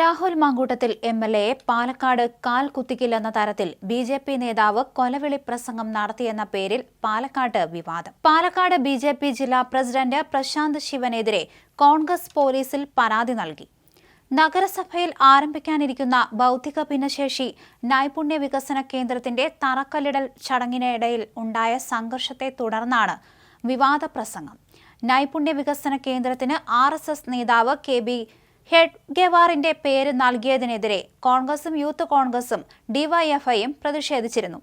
Rahul Mamkootathil M L എയെ പാലക്കാട് കാൽ കുത്തിക്കില്ലെന്ന തരത്തിൽ ബി ജെ പി നേതാവ് കൊലവിളി പ്രസംഗം നടത്തിയെന്ന പേരിൽ പാലക്കാട് വിവാദം. പാലക്കാട് ബി ജെ പി ജില്ലാ പ്രസിഡന്റ് പ്രശാന്ത് ശിവനെതിരെ കോൺഗ്രസ് പോലീസിൽ പരാതി നൽകി. നഗരസഭയിൽ ആരംഭിക്കാനിരിക്കുന്ന ബൗദ്ധിക ഭിന്നശേഷി നൈപുണ്യ വികസന കേന്ദ്രത്തിന്റെ തറക്കല്ലിടൽ ചടങ്ങിനിടയിൽ ഉണ്ടായ സംഘർഷത്തെ തുടർന്നാണ് വിവാദ പ്രസംഗം. നൈപുണ്യ വികസന കേന്ദ്രത്തിന് ആർ നേതാവ് കെ ബി ഹെഡ്ഗെവാറിന്റെ പേര് നൽകിയതിനെതിരെ കോൺഗ്രസും യൂത്ത് കോൺഗ്രസും ഡിവൈഎഫ്ഐയും പ്രതിഷേധിച്ചിരുന്നു.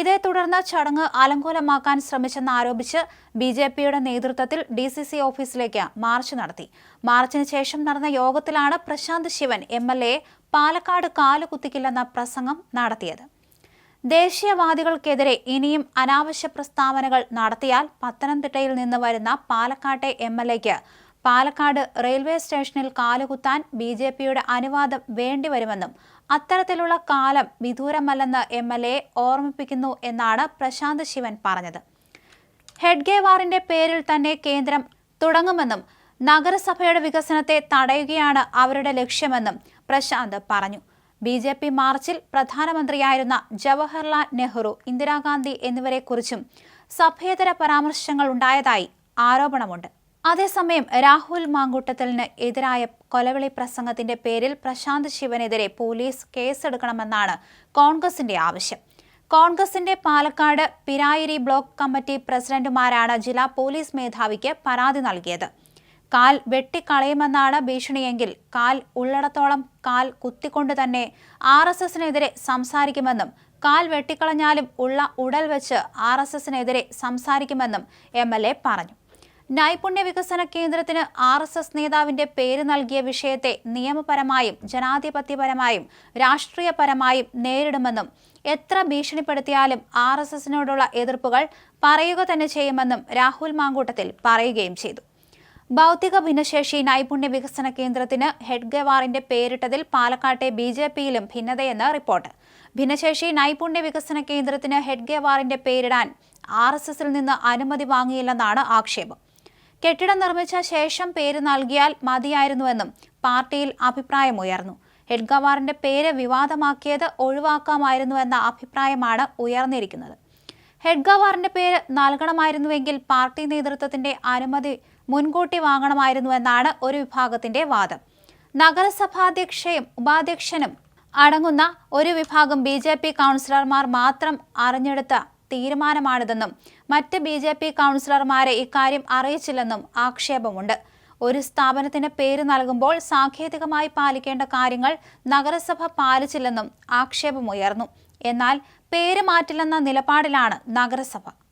ഇതേ തുടർന്ന് ചടങ്ങ് അലങ്കോലമാക്കാൻ ശ്രമിച്ചെന്നാരോപിച്ച് ബി ജെ പിയുടെ നേതൃത്വത്തിൽ ഡി സി സി ഓഫീസിലേക്ക് മാർച്ച് നടത്തി. മാർച്ചിന് ശേഷം നടന്ന യോഗത്തിലാണ് Prashanth Sivan M L A Palakkad കാലുകുത്തിക്കില്ലെന്ന പ്രസംഗം നടത്തിയത്. ദേശീയവാദികൾക്കെതിരെ ഇനിയും അനാവശ്യ പ്രസ്താവനകൾ നടത്തിയാൽ പത്തനംതിട്ടയിൽ നിന്ന് വരുന്ന പാലക്കാട്ടെ എം എൽ എക്ക് പാലക്കാട് റെയിൽവേ സ്റ്റേഷനിൽ കാലുകുത്താൻ ബി ജെ പിയുടെ അനുവാദം വേണ്ടിവരുമെന്നും അത്തരത്തിലുള്ള കാലം വിദൂരമല്ലെന്ന് എം എൽ എ ഓർമ്മിപ്പിക്കുന്നു എന്നാണ് പ്രശാന്ത് ശിവൻ പറഞ്ഞത്. ഹെഡ്ഗേവാറിന്റെ പേരിൽ തന്നെ കേന്ദ്രം തുടങ്ങുമെന്നും നഗരസഭയുടെ വികസനത്തെ തടയുകയാണ് അവരുടെ ലക്ഷ്യമെന്നും പ്രശാന്ത് പറഞ്ഞു. ബി ജെ പി മാർച്ചിൽ പ്രധാനമന്ത്രിയായിരുന്ന ജവഹർലാൽ നെഹ്റു ഇന്ദിരാഗാന്ധി എന്നിവരെക്കുറിച്ചും സഭേതര പരാമർശങ്ങൾ ഉണ്ടായതായി ആരോപണമുണ്ട്. അതേസമയം രാഹുൽ മാങ്കൂട്ടത്തലിന് എതിരായ കൊലവിളി പ്രസംഗത്തിന്റെ പേരിൽ പ്രശാന്ത് ശിവനെതിരെ പോലീസ് കേസെടുക്കണമെന്നാണ് കോൺഗ്രസിന്റെ ആവശ്യം. കോൺഗ്രസിന്റെ പാലക്കാട് പിരായിരി ബ്ലോക്ക് കമ്മിറ്റി പ്രസിഡന്റുമാരാണ് ജില്ലാ പോലീസ് മേധാവിക്ക് പരാതി നൽകിയത്. കാൽ വെട്ടിക്കളയുമെന്നാണ് ഭീഷണിയെങ്കിൽ കാൽ ഉള്ളിടത്തോളം കാൽ കുത്തിക്കൊണ്ട് തന്നെ ആർ എസ് എസിനെതിരെ സംസാരിക്കുമെന്നും കാൽ വെട്ടിക്കളഞ്ഞാലും ഉള്ള ഉടൽ വെച്ച് ആർ എസ് എസിനെതിരെ സംസാരിക്കുമെന്നും എം എൽ എ പറഞ്ഞു. നൈപുണ്യ വികസന കേന്ദ്രത്തിന് ആർ എസ് എസ് നേതാവിന്റെ പേര് നൽകിയ വിഷയത്തെ നിയമപരമായും ജനാധിപത്യപരമായും രാഷ്ട്രീയപരമായും നേരിടുമെന്നും എത്ര ഭീഷണിപ്പെടുത്തിയാലും ആർ എസ് എസിനോടുള്ള എതിർപ്പുകൾ പറയുക തന്നെ ചെയ്യുമെന്നും രാഹുൽ മാങ്കൂട്ടത്തിൽ പറയുകയും ചെയ്തു. ഭൗതിക ഭിന്നശേഷി നൈപുണ്യ വികസന കേന്ദ്രത്തിന് ഹെഡ്ഗവാറിന്റെ പേരിട്ടതിൽ പാലക്കാട്ടെ ബി ജെ പിയിലും ഭിന്നതയെന്ന് റിപ്പോർട്ട്. ഭിന്നശേഷി നൈപുണ്യ വികസന കേന്ദ്രത്തിന് ഹെഡ്ഗവാറിന്റെ പേരിടാൻ ആർ എസ് എസിൽ നിന്ന് അനുമതി വാങ്ങിയില്ലെന്നാണ് ആക്ഷേപം. കെട്ടിടം നിർമ്മിച്ച ശേഷം പേര് നൽകിയാൽ മതിയായിരുന്നുവെന്നും പാർട്ടിയിൽ അഭിപ്രായമുയർന്നു. ഹെഡ്ഗവാറിന്റെ പേര് വിവാദമാക്കിയത് ഒഴിവാക്കാമായിരുന്നുവെന്ന അഭിപ്രായമാണ് ഉയർന്നിരിക്കുന്നത്. ഹെഡ്ഗവാറിന്റെ പേര് നൽകണമായിരുന്നുവെങ്കിൽ പാർട്ടി നേതൃത്വത്തിന്റെ അനുമതി മുൻകൂട്ടി വാങ്ങണമായിരുന്നുവെന്നാണ് ഒരു വിഭാഗത്തിന്റെ വാദം. നഗരസഭാധ്യക്ഷയും ഉപാധ്യക്ഷനും അടങ്ങുന്ന ഒരു വിഭാഗം ബി കൗൺസിലർമാർ മാത്രം അറിഞ്ഞെടുത്ത തീരുമാനമാണിതെന്നും മറ്റ് ബി ജെ പി കൗൺസിലർമാരെ ഇക്കാര്യം അറിയിച്ചില്ലെന്നും ആക്ഷേപമുണ്ട്. ഒരു സ്ഥാപനത്തിന് പേര് നൽകുമ്പോൾ സാങ്കേതികമായി പാലിക്കേണ്ട കാര്യങ്ങൾ നഗരസഭ പാലിച്ചില്ലെന്നും ആക്ഷേപമുയർന്നു. എന്നാൽ പേര് മാറ്റില്ലെന്ന നിലപാടിലാണ് നഗരസഭ.